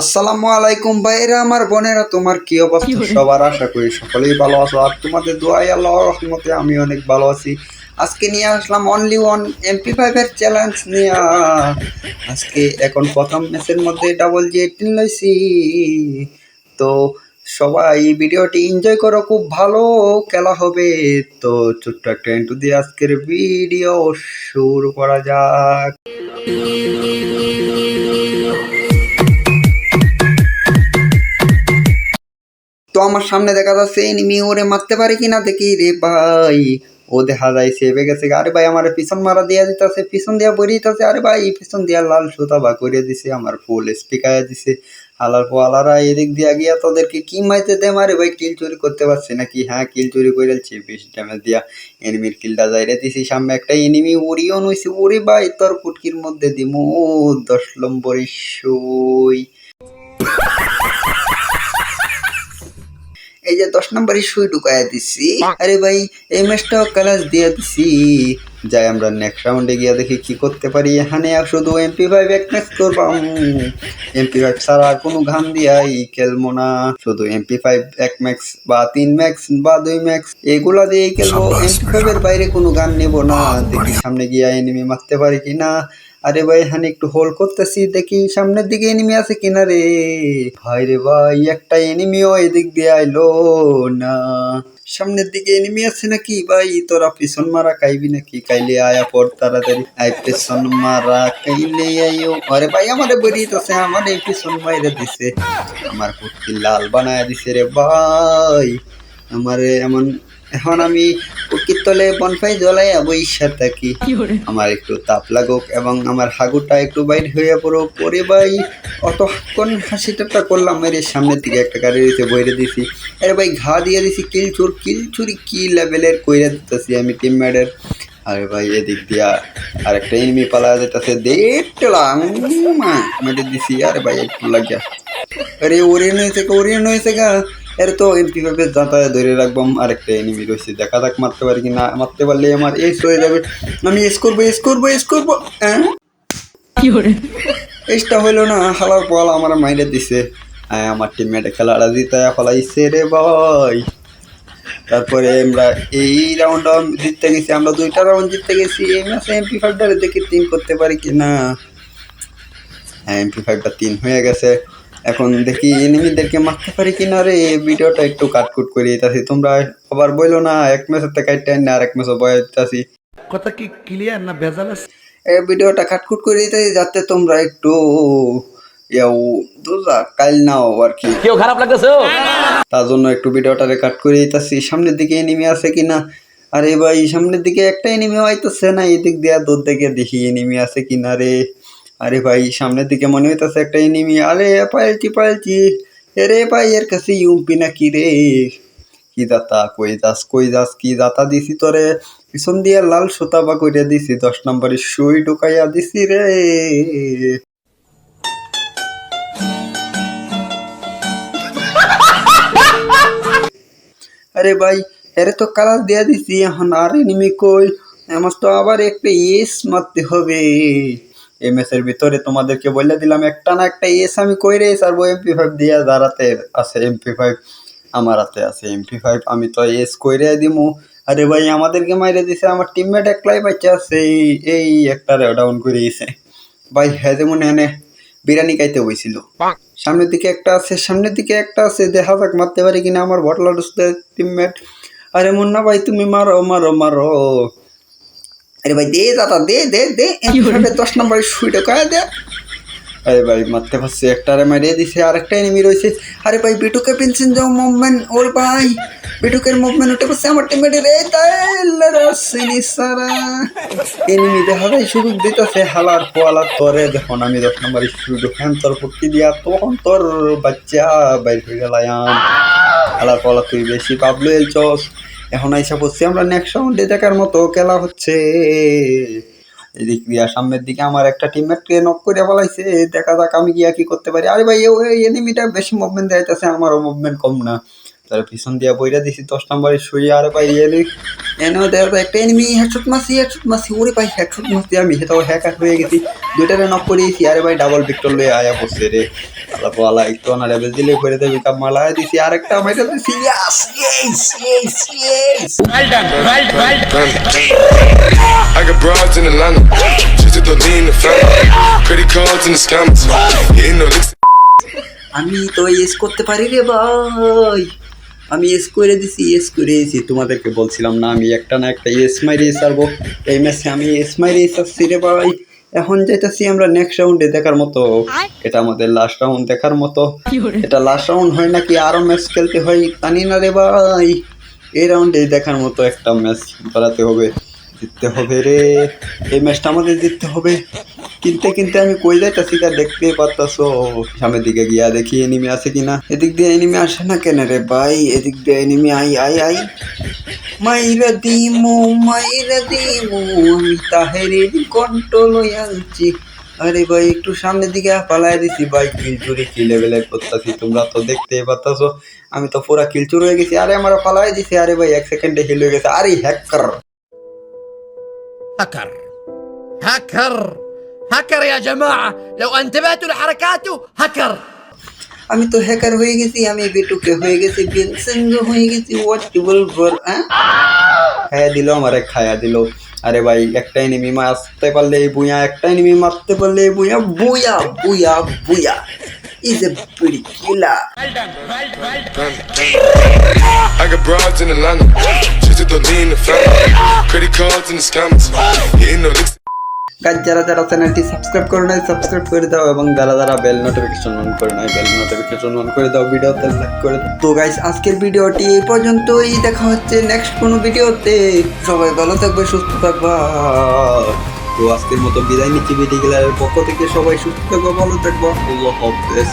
আসসালামু আলাইকুম ভাইরা আমার বোনেরা তোমার কি অবস্থা? সবার আশা করি সকলেই ভালো আছো। আর তোমাদের দোয়াই আল্লাহ রহমতে আমি অনেক ভালো আছি। আজকে নিয়ে আসলাম অনলি ওয়ান এমপি ফাইভের চ্যালেঞ্জ নিয়ে। আজকে এখন প্রথম ম্যাচের মধ্যে ডাবল জি এইটিন লইছি। তো সবাই এই ভিডিওটি এনজয় করো খুব ভালো খেলা হবে। তো ছোট্ট একটা ইন্টু দিয়ে আজকের ভিডিও শুরু করা যাক। তো আমার সামনে দেখা যাচ্ছে এনিমি ওরে মারতে পারে কিনা দেখি, রে ভাই। ও দেখা যায় সেবে গেছে আরে ভাই, আমার পিছন মারা দিয়া দিতেছে, পিছন দিয়া বই দিতেছে। আরে ভাই, পিছন দিয়া লাল সুতা বা করে দিছে, আমার ফুল স্পিকার দিছে। হালার পোয়ালারা এদিক দিয়া গিয়া তোদেরকে কি মাইতে দে মারে ভাই? কিল চুরি করতে পারছে নাকি? হ্যাঁ কিল চুরি করে দিচ্ছে বিশ ড্যামেজ দিয়া এনিমির কিলটা যাই রে দিছি। সামনে একটা এনিমি উড়িও নইছে। ওরে ভাই, তোর কুটকির মধ্যে দিমু, দশ নম্বরের সই এই যে দশ নম্বরই সুই ঢুকাইয়া দিছি। আরে ভাই এই ম্যাচটাও ক্লাস দিয়ে দিছি। যাই আমরা নেক্সট রাউন্ডে গিয়ে দেখি কি করতে পারি। এখানে আর শুধু এমপি ফাইভ এক ম্যাচ করবাম। এমপি ফাইভ ছাড়া আর কোনো ঘাম দিয়াই খেলব না। শুধু এমপি ফাইভ এক ম্যাক্স বা তিন ম্যাক্স বা দুই ম্যাক্স এগুলা দিয়েই খেলব। এমপি ফাইভ এর বাইরে কোনো গান নেব না। দেখি সামনে গিয়ে এনিমি মারতে পারি কিনা। আরে ভাই, এখানে একটু হোল করতেছি, দেখি সামনের দিকে এনিমি আছে কিনা রে। ভাই রে ভাই, একটা এনিমিও এদিক দিয়ে আইলো না। সামনের দিকে এনিমি আছে নাকি? ভাই, তোরা পিছন মারা খাইবি নাকি? কাইলে আয়া পর তাড়াতাড়ি। আই পিছন মারা কাইলে আইও আরে ভাই, আমারে বেরিয়েছে, আমার এই পিছন মাইরে দিছে। আমার কুর্তি লাল বানায় দিছে রে ভাই। আমারে এমন, এখন আমি কুকির তলে বনফাই জ্বলাই বইসা থাকি আমার একটু তাপ লাগুক এবং আমার হাগুটা একটু বাইর হয়ে পড়ো পরে ভাই অতক্ষণ হাসিটা করলাম এর সামনের দিকে একটা গাড়ি দিতে বইরে দিছি আরে ভাই ঘা দিয়ে দিছি কিল চুর কিল চুরি কি লেভেলের কইরা দিতেছি আমি টিম ম্যাডের আরে ভাই এদিক দিয়া আর একটা এনিমি পালা যেতেছে দেখলাম মেটে দিছি আরে ভাই একটু লাগিয়া আরে ওরে নইছে ওরে নইছে গা এর তো এমপি ভাবে দাঁতায় ধরে রাখবাম আরেকটা এনিমি রয়েছে। দেখা যাক মারতে পারি কি না মারতে পারলে আমার এস হয়ে যাবে। আমি এস করব এস করব এস করব হ্যাঁ এসটা হইল না হালার বল আমার মাইরে দিছে। হ্যাঁ আমার টিমমেটে খেলাটা জিতে ফলাইছে রে ভাই। তারপরে আমরা এই রাউন্ড জিততে গেছি আমরা দুইটা রাউন্ড জিততে গেছি। এই ম্যাচে এমপি ফাইভটা দেখি তিন করতে পারি কি না হ্যাঁ এমপি ফাইভটা তিন হয়ে গেছে। এখন দেখি এনিমিদেরকে মারতে পারি কিনা রে এই ভিডিওটা একটু কাটকুট করে দিতেছি তোমরা আবার বইলো না এক ম্যাচের থেকে কাটতে না আর এক ম্যাচে বয়ে দিতেছি কথা কি ক্লিয়ার না ভেজাল আছে? এই ভিডিওটা কাটকুট করে দিতেছি যাতে তোমরা একটু ইয়াও দুজা কাল নাও আর কি। কেউ খারাপ লাগতেছে? তার জন্য একটু ভিডিওটা কাট করে দিতেছি সামনের দিকে এনিমি আছে কিনা। আরে ভাই সামনের দিকে একটা এনিমি আইতেছে না এদিক দিয়ে দূর দিকে দেখি এনিমি আছে কিনা রে। আরে ভাই, সামনের দিকে মনে হইতেছে একটা এনিমি আরে পাইলছি পাইলছি এরে ভাই, এর কাছে ইউপি না কি রে? কি দাতা, কই যাস কই যাস, কি দাতা দিছি তোরে? পিছন দিয়ে লাল সুতা বা কইরা দিছি, দশ নম্বরের সুই ঢুকাইয়া দিছি রে। আরে ভাই, এরে তো কালার দেয়া দিছি, এখন আর এনিমি কই? আমার তো আবার একটা ইস মারতে হবে। এমএস এর ভিতরে তোমাদেরকে বলে দিলাম একটা না একটা এস আমি কই রে সারবো এমপি ফাইভ দিয়া দাঁড়াতে আছে এমপি ফাইভ আমার হাতে আছে এমপি ফাইভ আমি তো এস কইরে দিমু। আরে ভাই আমাদেরকে মাইরে দিছে আমার টিমমেট একলাই বাচ্চা আছে এই এই একটা ডাউন করে দিয়েছে ভাই হ্যাঁ যেমন এনে বিরিয়ানি খাইতে বইছিল সামনের দিকে একটা আছে সামনের দিকে একটা আছে দেখা যাক মারতে পারি কিনা আমার বটলা ডুসতে টিমমেট আরে মুন্না ভাই তুমি মারো মারো মারো। আরে ভাই দে দাদা দে দে দে। দশ নম্বর সুইটা কয়ে দে। আরে ভাই মারতে পারছি একটা আরে মারিয়ে দিছে আর একটা এনিমি রয়েছে। আরে ভাই বিটুকে পেনশন যাও মুভমেন্ট ওর ভাই। বিটুকের মুভমেন্ট উঠে পারছে আমার টিমমেটে রে তাইলে রাসিনি সারা। এনিমি দেখা যায় সুযোগ দিতেছে হালার পোয়ালার তরে। যখন আমি দশ নম্বর সুযোগ হ্যান তোর ফুটকি দিয়া তখন তোর বাচ্চা বাইর হয়ে গেলাম হালার পোয়ালা তুই বেশি পাবলো এলচস এখন আইসা পড়ছি আমরা নেক্সট রাউন্ডে দেখার মতো খেলা হচ্ছে। এদিক দিয়া সামনের দিকে আমার একটা টিমমেটকে নক করে বলাইছে দেখা যাক আমি গিয়া কি করতে পারি। আরে ভাই এই এনিমিটা বেশি মুভমেন্ট দেখাইতেছে, আমারও মুভমেন্ট কম না। তার পিছন দিয়া বইরা দিছি দশ নম্বরে শুয়ে আরে ভাই এনে এনে দেওয়ার পর একটা এনিমি হেডশট মাসি হেডশট মাসি ওরে ভাই হেডশট মাসি আমি হেতাও হ্যাকার হয়ে গেছি দুইটারে নক করেছি আরে ভাই ডাবল ভিক্টর লয়ে আয়া পড়ছে রে আল্লাহ পালা একটু না লেভেল দিলে করে দেবে কাপ মালায় দিছি আরেকটা মাইটা দিছি yes yes yes yes I got broads in Atlanta. Just to lean the family. Credit cards and the scammers. Hitting no licks. আমি তো এস করতে পারি রে ভাই আমি এস করে দিছি এস করে দিছি। তোমাদেরকে বলছিলাম না আমি একটা না একটা এস মাইরে সারবো এই ম্যাচে আমি এস মাইরে সারছি রে ভাই। এখন যেতেছি আমরা নেক্সট রাউন্ডে দেখার মতো। এটা আমাদের লাস্ট রাউন্ড দেখার মতো। এটা লাস্ট রাউন্ড হয় নাকি আরও ম্যাচ খেলতে হয় জানি না রে ভাই। এই রাউন্ডে দেখার মতো একটা ম্যাচ বাড়াতে হবে জিততে হবে রে। এই ম্যাচটা আমাদের জিততে হবে। কিনতে কিনতে আমি কই যাইতাছি তা দেখতেই পারতাছো, সামনের দিকে গিয়া দেখি এনিমি আসে কিনা। এদিক দিয়ে এনিমি আসে না কেন রে ভাই? এদিক দিয়ে এনিমি আই আই আই। মাইরা দিমু মাইরা দিমু, আমি তাহেরের কণ্ঠ লইয়া আনছি। আরে ভাই, একটু সামনের দিকে পালাই দিছি ভাই কিলচুরি কি লেভেলের করতেছি তোমরা তো দেখতে পাচ্ছ আমি তো পুরা কিলচুর হয়ে গেছি, আরে আমার পালাই দিছি, আরে ভাই, এক সেকেন্ডে হিল হয়ে গেছে। আরে হ্যাকার হ্যাকার হ্যাকার هكر يا جماعة لو انتبهتوا لحركاته هكر আমি তো হ্যাকার হয়ে গেছি আমি বেটুকে হয়ে গেছি বেলসেন্গ হয়ে গেছি হোয়াট টু বলবো খায়া দিল আমারে খায়া দিল আরে ভাই একটা এনিমি মারতে পারলে এই বুয়া একটা এনিমি মারতে পারলে এই বুয়া বুয়া বুয়া বুয়া is a pretty killer I got broads in Atlanta. Just to lean the family. Credit cards and the scammers. Hitting no licks. Guys যারা যারা চ্যানেলটি সাবস্ক্রাইব করে নাই সাবস্ক্রাইব করে দাও এবং যারা যারা বেল নোটিফিকেশন অন করে নাই বেল নোটিফিকেশন অন করে দাও, ভিডিওতে লাইক করে দাও। তো গাইস আজকের ভিডিওটি এই পর্যন্তই। দেখা হচ্ছে নেক্সট কোনো ভিডিওতে। সবাই ভালো থাকবে, সুস্থ থাকবা। তো আজকের মতো বিদায় নিচ্ছি ভিডিও পক্ষ থেকে সবাই সুস্থ থাকব, ভালো থাকব। আল্লাহ হাফেজ।